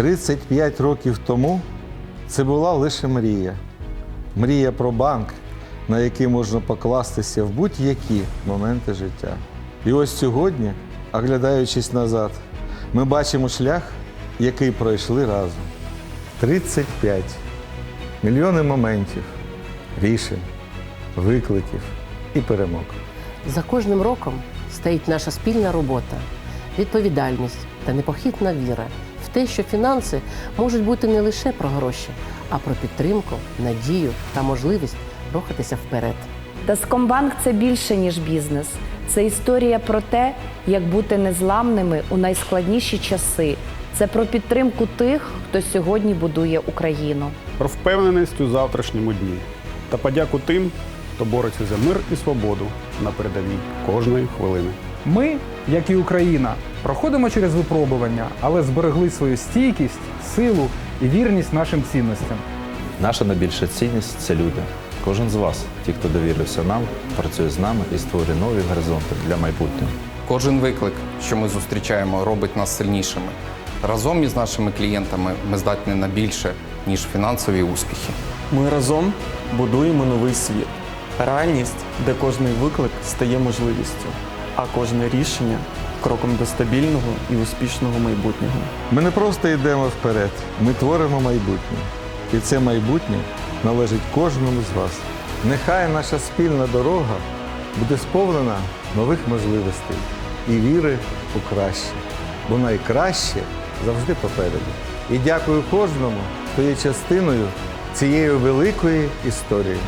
35 років тому це була лише мрія. Мрія про банк, на який можна покластися в будь-які моменти життя. І ось сьогодні, оглядаючись назад, ми бачимо шлях, який пройшли разом. 35 мільйони моментів, рішень, викликів і перемог. За кожним роком стоїть наша спільна робота, відповідальність та непохитна віра те, що фінанси можуть бути не лише про гроші, а про підтримку, надію та можливість рухатися вперед. Таскомбанк це більше, ніж бізнес. Це історія про те, як бути незламними у найскладніші часи. Це про підтримку тих, хто сьогодні будує Україну. про впевненість у завтрашньому дні та подяку тим, хто бореться за мир і свободу на передовій кожної хвилини. Ми, як і Україна, проходимо через випробування, але зберегли свою стійкість, силу і вірність нашим цінностям. Наша найбільша цінність це люди. Кожен з вас, ті, хто довірився нам, працює з нами і створює нові горизонти для майбутнього. Кожен виклик, що ми зустрічаємо, робить нас сильнішими. Разом із нашими клієнтами ми здатні на більше, ніж фінансові успіхи. Ми разом будуємо новий світ. Реальність, де кожний виклик стає можливістю, а кожне рішення кроком до стабільного і успішного майбутнього. Ми не просто йдемо вперед, ми творимо майбутнє. І це майбутнє належить кожному з вас. Нехай наша спільна дорога буде сповнена нових можливостей і віри у краще, бо найкраще завжди попереду. І дякую кожному, хто є частиною цієї великої історії.